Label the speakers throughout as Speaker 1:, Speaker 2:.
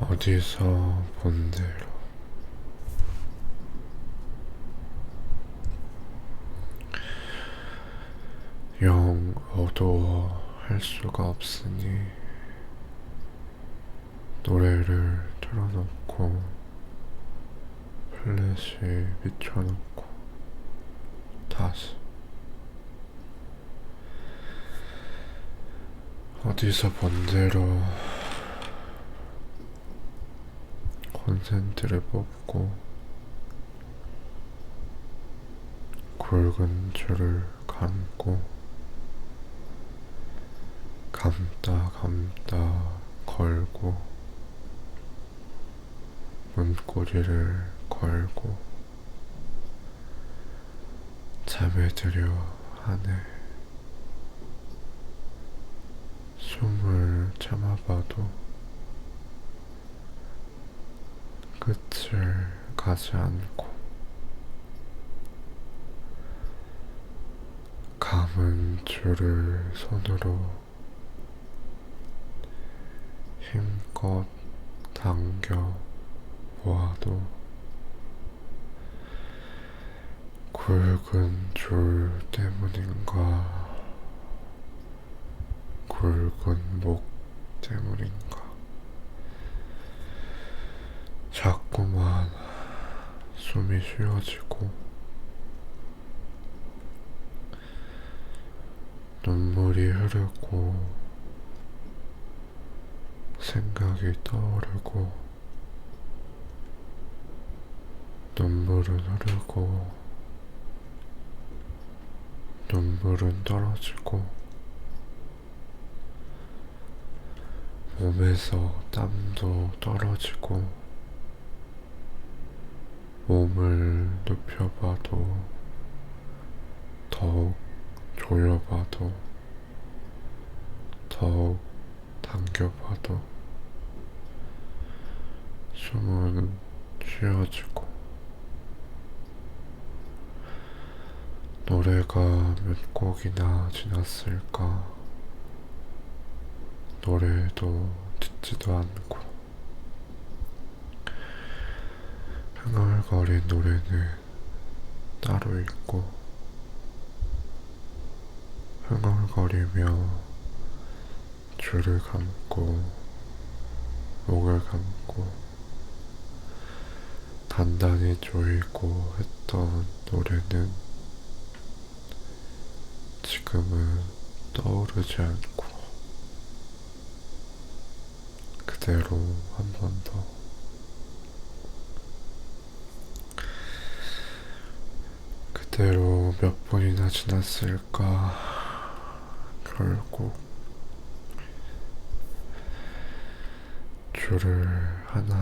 Speaker 1: 어디서 본 대로. 영 어두워 할 수가 없으니 노래를 틀어놓고 플래시 비춰놓고 다시. 어디서 본 대로 콘센트를 뽑고 굵은 줄을 감고 감다 감다 걸고 문고리를 걸고 잠에 들려 하네 숨을 참아봐도 끝을 가지 않고 감은 줄을 손으로 힘껏 당겨 보아도 굵은 줄 때문인가? 굵은 목 때문인가 자꾸만 숨이 쉬어지고 눈물이 흐르고 생각이 떠오르고 눈물은 흐르고 눈물은 떨어지고 몸에서 땀도 떨어지고 몸을 눕혀봐도 더욱 조여봐도 더욱 당겨봐도 숨은 쉬어지고 노래가 몇 곡이나 지났을까? 노래도 듣지도 않고 흥얼거린 노래는 따로 있고 흥얼거리며 줄을 감고 목을 감고 단단히 조이고 했던 노래는 지금은 떠오르지 않고 그대로 한 번 더 그대로 몇 번이나 지났을까? 결국 줄을 하나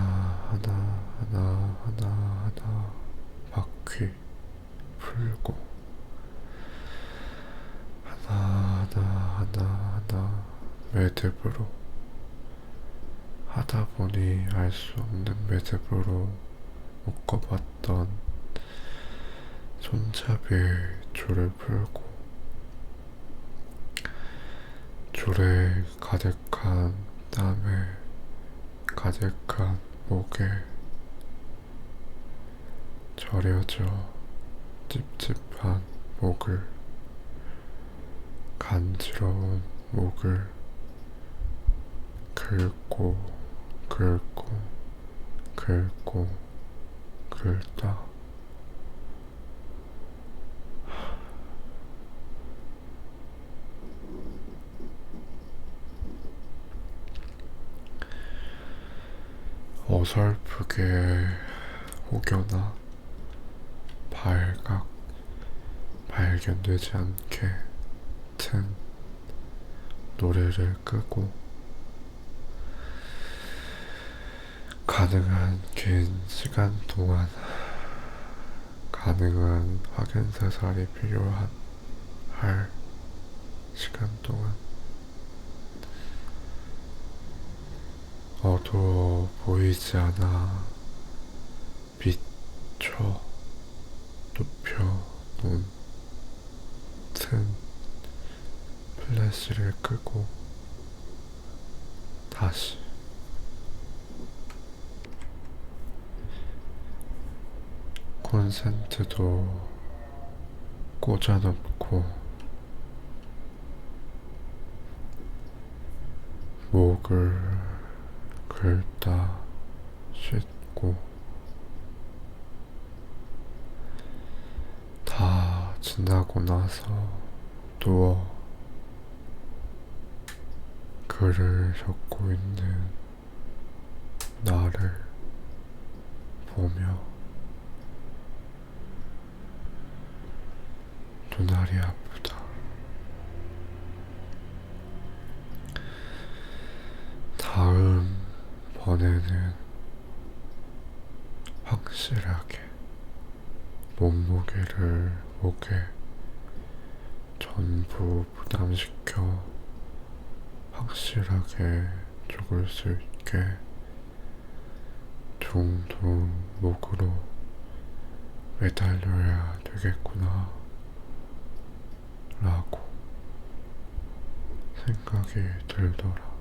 Speaker 1: 하나 하나 하나 하나 바퀴 풀고 하나 하나 하나 하나 매듭으로 하다 보니 알 수 없는 매듭으로 묶어봤던 손잡이의 줄을 풀고 줄에 가득한 땀에 가득한 목에 절여져 찝찝한 목을 간지러운 목을 긁고 긁고 긁고 긁다 어설프게 혹여나 발각 발견되지 않게 튼 노래를 끄고 가능한 긴 시간 동안 가능한 확연사살이 필요한 할 시간 동안 어두워 보이지 않아 비춰 눕혀놓은 튼 플래시를 끄고 다시 콘센트도 꽂아놓고 목을 긁다 씻고 다 지나고 나서 누워 글을 적고 있는 나를 보며 눈알이 아프다. 다음 번에는 확실하게 몸무게를 목에 전부 부담시켜 확실하게 죽을 수 있게 둥둥 목으로 매달려야 되겠구나 라고 생각이 들더라.